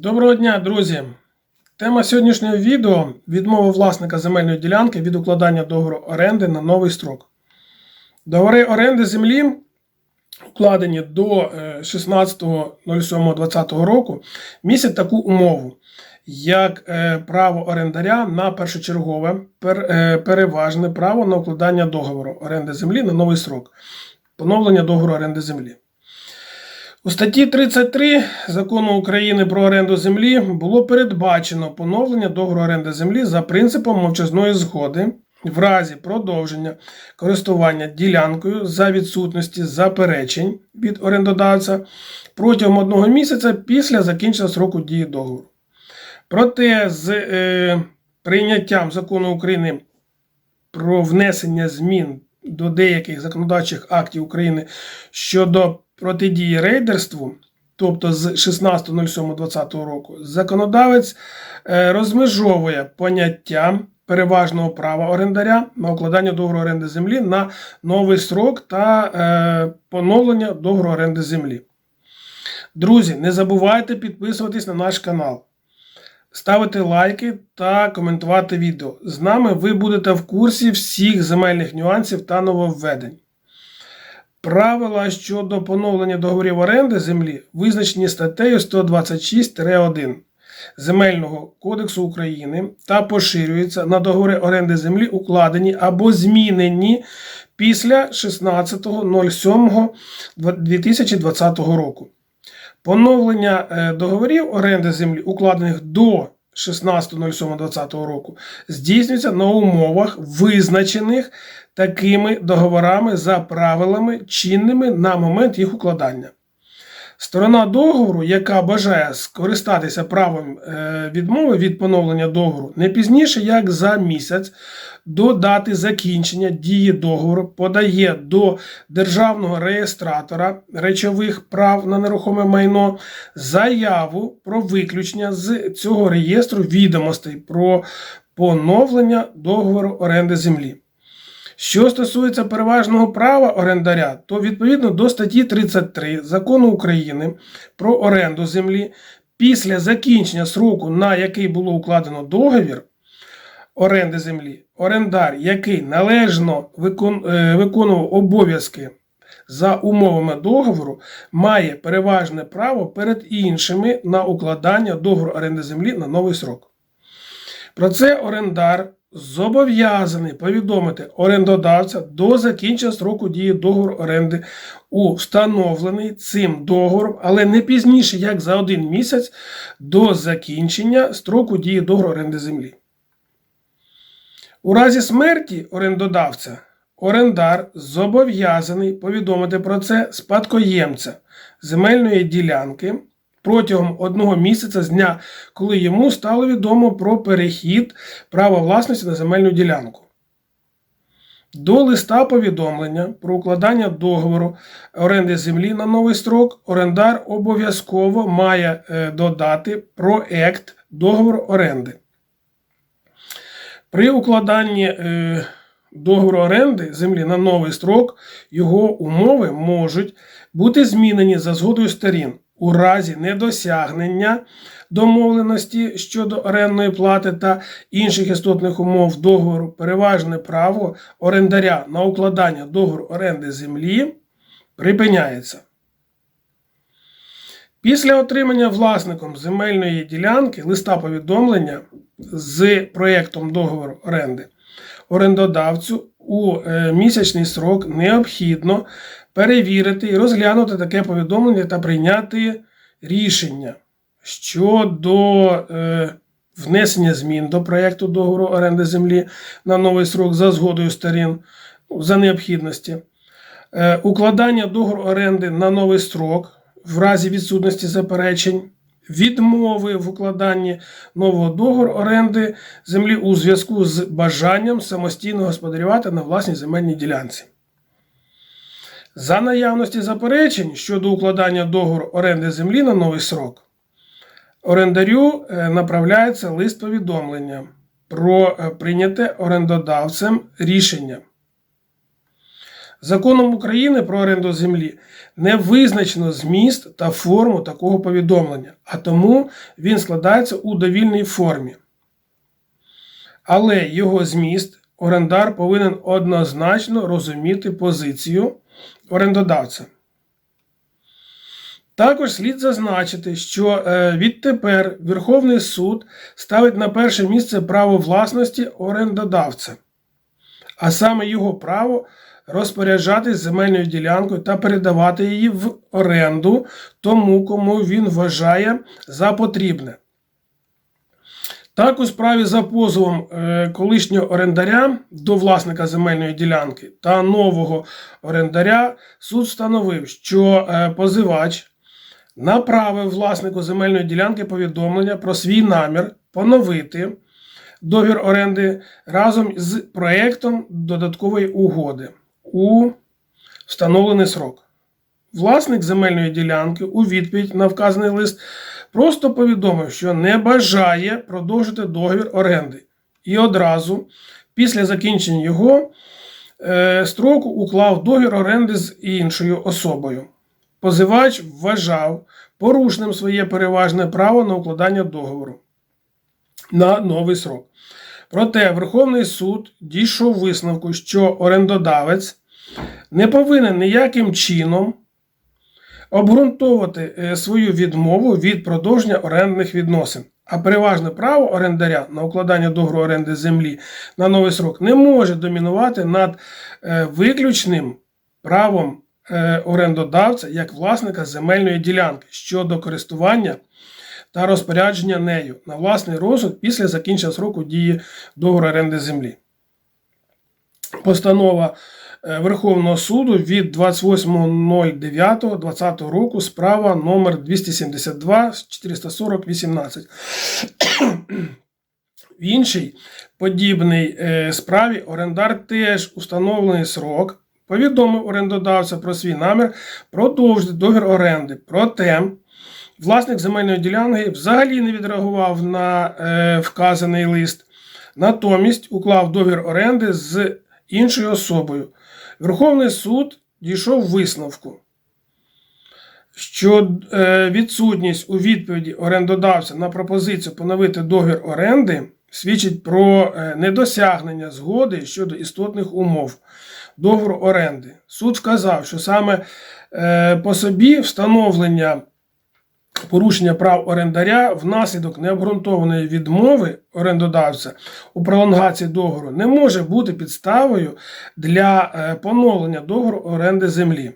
Доброго дня, друзі! Тема сьогоднішнього відео відмова власника земельної ділянки від укладання договору оренди на новий строк. Договори оренди землі, укладені до е, 16.07.2020 року, містять таку умову, як е, право орендаря на першочергове е, переважне право на укладання договору оренди землі на новий строк, поновлення договору оренди землі. У статті 33 закону України про оренду землі було передбачено поновлення договору оренди землі за принципом мовчазної згоди в разі продовження користування ділянкою за відсутності заперечень від орендодавця протягом одного місяця після закінчення сроку дії договору. Проте з е, прийняттям закону України про внесення змін до деяких законодавчих актів України щодо протидії рейдерству, тобто з 16.07.2020 року, законодавець е, розмежовує поняття переважного права орендаря на укладання договору оренди землі на новий строк та е, поновлення договору оренди землі. Друзі, не забувайте підписуватись на наш канал, ставити лайки та коментувати відео. З нами ви будете в курсі всіх земельних нюансів та нововведень. Правила щодо поновлення договорів оренди землі визначені статтею 126-1 Земельного кодексу України та поширюються на договори оренди землі, укладені або змінені після 16.07.2020 року. Поновлення е, договорів оренди землі, укладених до 16.07.2020 року, здійснюється на умовах, визначених такими договорами за правилами, чинними на момент їх укладання. Сторона договору, яка бажає скористатися правом е, відмови від поновлення договору, не пізніше як за місяць до дати закінчення дії договору, подає до державного реєстратора речових прав на нерухоме майно заяву про виключення з цього реєстру відомостей про поновлення договору оренди землі. Що стосується переважного права орендаря, то відповідно до статті 33 закону України про оренду землі після закінчення сроку, на який було укладено договір оренди землі, орендар, який належно е, виконував обов'язки за умовами договору, має переважне право перед іншими на укладання договору оренди землі на новий срок. Про це орендар зобов'язаний повідомити орендодавця до закінчення строку дії договору оренди у встановлений цим договором, але не пізніше, як за один місяць до закінчення строку дії договору оренди землі. У разі смерті орендодавця орендар зобов'язаний повідомити про це спадкоємця земельної ділянки протягом одного місяця з дня, коли йому стало відомо про перехід права власності на земельну ділянку. До листа повідомлення про укладання договору оренди землі на новий строк орендар обов'язково має е, додати проект договору оренди. При укладанні е, договору оренди землі на новий строк його умови можуть бути змінені за згодою сторін у разі недосягнення домовленості щодо орендної плати та інших істотних умов договору переважне право орендаря на укладання договору оренди землі припиняється. Після отримання власником земельної ділянки листа повідомлення з проєктом договору оренди орендодавцю у е, місячний срок необхідно перевірити і розглянути таке повідомлення та прийняти рішення щодо е, внесення змін до проєкту договору оренди землі на новий срок за згодою сторін ну, за необхідності, е, укладання договору оренди на новий строк в разі відсутності заперечень. Відмови в укладанні нового договору оренди землі у зв'язку з бажанням самостійно господарювати на власній земельній ділянці. За наявності заперечень щодо укладання договору оренди землі на новий срок, орендарю е, направляється лист повідомлення про е, прийняте орендодавцем рішення. Законом України про оренду землі не визначено зміст та форму такого повідомлення, а тому він складається у довільній формі. Але його зміст орендар повинен однозначно розуміти позицію орендодавця. Також слід зазначити, що е, відтепер Верховний суд ставить на перше місце право власності орендодавця, а саме його право розпоряджатись земельною ділянкою та передавати її в оренду тому, кому він вважає за потрібне. Так, у справі за позовом е, колишнього орендаря до власника земельної ділянки та нового орендаря суд встановив, що е, позивач направив власнику земельної ділянки повідомлення про свій намір поновити договір оренди разом з проєктом додаткової угоди у встановлений срок. Власник земельної ділянки у відповідь на вказаний лист просто повідомив, що не бажає продовжити договір оренди. І одразу, після закінчення його е, строку, уклав договір оренди з іншою особою. Позивач вважав порушеним своє переважне право на укладання договору на новий срок. Проте Верховний суд дійшов висновку, що орендодавець не повинен ніяким чином обґрунтовувати е, свою відмову від продовження орендних відносин. А переважне право орендаря на укладання договору оренди землі на новий срок не може домінувати над е, виключним правом е, орендодавця як власника земельної ділянки щодо користування та розпорядження нею на власний розсуд після закінчення сроку дії договору оренди землі. Постанова е, Верховного суду від 28.09.2020 року справа номер 272 440 18. В іншій подібній е, справі орендар теж установлений срок повідомив орендодавця про свій намір продовжити договір оренди. Проте власник земельної ділянки взагалі не відреагував на е, вказаний лист. Натомість уклав договір оренди з іншою особою. Верховний суд дійшов висновку, що е, відсутність у відповіді орендодавця на пропозицію поновити договір оренди свідчить про е, недосягнення згоди щодо істотних умов договору оренди. Суд вказав, що саме е, по собі встановлення порушення прав орендаря внаслідок необґрунтованої відмови орендодавця у пролонгації договору не може бути підставою для е, поновлення договору оренди землі.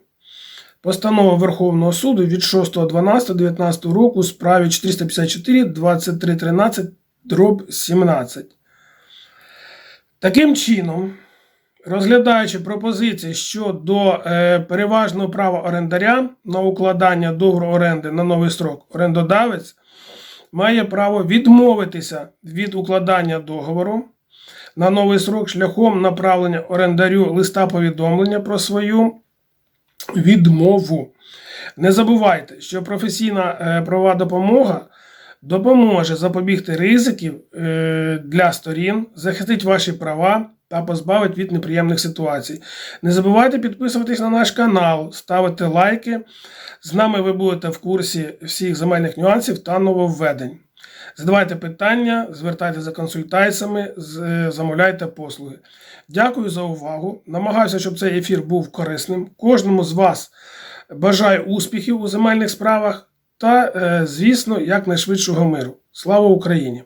Постанова Верховного суду від 6.12.19 року у справі 454 2313 дроб 17. Таким чином, розглядаючи пропозиції щодо е, переважного права орендаря на укладання договору оренди на новий строк, орендодавець має право відмовитися від укладання договору на новий срок шляхом направлення орендарю листа повідомлення про свою відмову. Не забувайте, що професійна е, правова допомога допоможе запобігти ризиків е, для сторін, захистить ваші права та позбавить від неприємних ситуацій. Не забувайте підписуватись на наш канал, ставити лайки. З нами ви будете в курсі всіх земельних нюансів та нововведень. Задавайте питання, звертайтеся за консультаціями, замовляйте послуги. Дякую за увагу. Намагаюся, щоб цей ефір був корисним. Кожному з вас бажаю успіхів у земельних справах та, е, звісно, якнайшвидшого миру. Слава Україні!